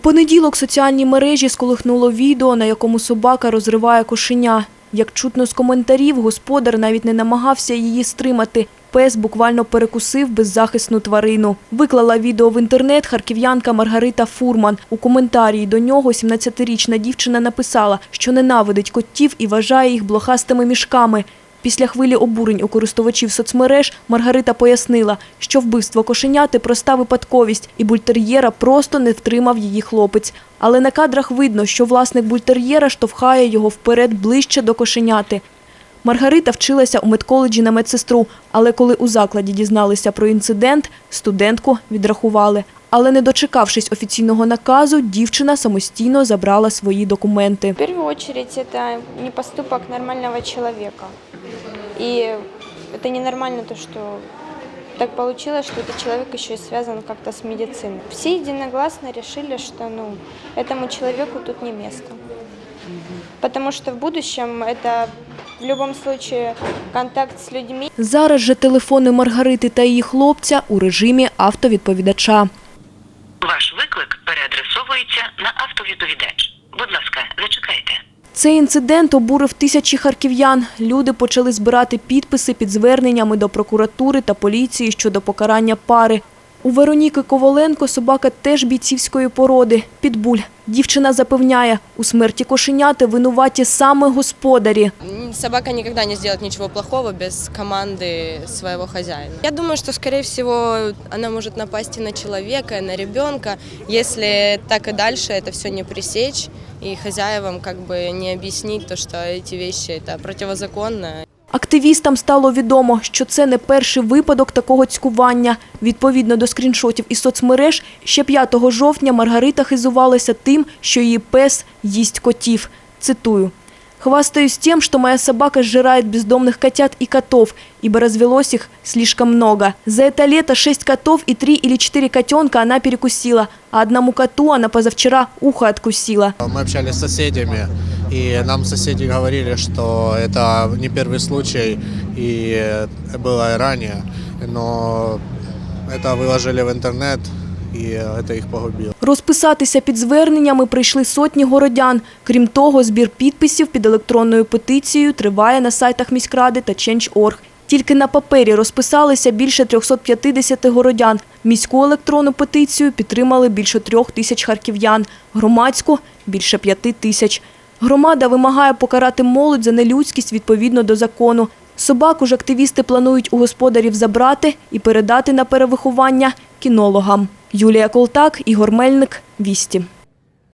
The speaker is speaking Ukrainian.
понеділок соціальні мережі сколихнуло відео, на якому собака розриває кошеня. Як чутно з коментарів, господар навіть не намагався її стримати. Пес буквально перекусив беззахисну тварину. Виклала відео в інтернет харків'янка Маргарита Фурман. У коментарі до нього 17-річна дівчина написала, що ненавидить котів і вважає їх блохастими мішками. Після хвилі обурень у користувачів соцмереж Маргарита пояснила, що вбивство кошеняти проста випадковість, і бультер'єра просто не втримав її хлопець. Але на кадрах видно, що власник бультер'єра штовхає його вперед ближче до кошеняти. Маргарита вчилася у медколеджі на медсестру, але коли у закладі дізналися про інцидент, студентку відрахували. Але не дочекавшись офіційного наказу, дівчина самостійно забрала свої документи. В первую очередь это не поступок нормального человека. И это ненормально то, что так получилось, что этот человек еще и связан как-то с медициной. Все единогласно решили, что ну, этому человеку тут не место. Потому что в будущем это в любом случае контакт с людьми. Зараз же телефони Маргарити та її хлопця у режимі автовідповідача. Ваш на автовідповідач. Будь ласка, зачекайте. Цей інцидент обурив тисячі харків'ян. Люди почали збирати підписи під зверненнями до прокуратури та поліції щодо покарання пари. У Вероніки Коваленко собака теж бійцівської породи – підбуль. Дівчина запевняє, у смерті кошеняти винуваті саме господарі. Собака никогда не сделает ничего плохого без команды своего хозяина. Я думаю, что, скорее всего, она может напасть и на человека, и на ребенка, если так и дальше это все не пресечь и хозяевам как бы не объяснить то, что эти вещи это противозаконно. Активістам стало відомо, що це не перший випадок такого цькування. Відповідно до скріншотів із соцмереж, ще 5 жовтня Маргарита хизувалася тим, що її пес їсть котів. Цитую. «Хвастаюсь тем, что моя собака сжирает бездомных котят и котов, ибо развелось их слишком много. За это лето шесть котов и три или четыре котенка она перекусила, а одному коту она позавчера ухо откусила. Мы общались с соседями, и нам соседи говорили, что это не первый случай, и было и ранее, но это выложили в интернет, и это их погубило. Розписатися під зверненнями прийшли сотні городян. Крім того, збір підписів під електронною петицією триває на сайтах міськради та Change.org. Тільки на папері розписалися більше 350 городян. Міську електронну петицію підтримали більше трьох тисяч харків'ян, громадську – більше п'яти тисяч. Громада вимагає покарати молодь за нелюдськість відповідно до закону. Собаку ж активісти планують у господарів забрати і передати на перевиховання кінологам. Юлія Колтак, Ігор Мельник, Вісті.